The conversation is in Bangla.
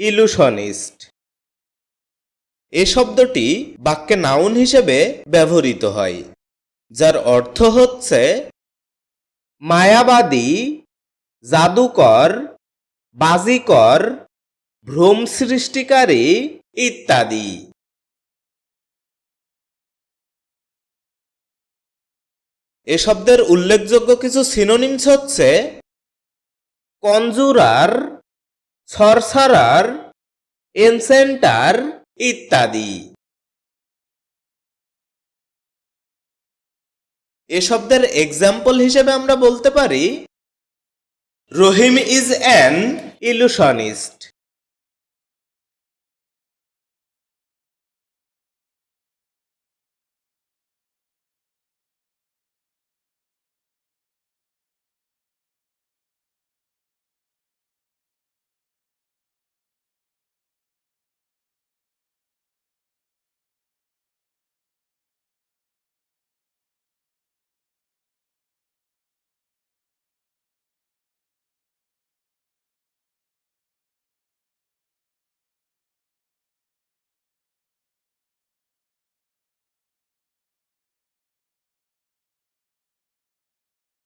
ইলুশনিস্ট। এ শব্দটি বাক্যে নাউন হিসেবে ব্যবহৃত হয়, যার অর্থ হচ্ছে মায়াবাদী, জাদুকর, বাজিকর, ভ্রম সৃষ্টিকারী ইত্যাদি। এ শব্দের উল্লেখযোগ্য কিছু সিনোনিমস হচ্ছে কনজুরার সরসারার এনসেন্টার ইত্যাদি। এ শব্দের এক্সাম্পল হিসেবে আমরা বলতে পারি রহিম ইজ অ্যান ইলুশনিস্ট।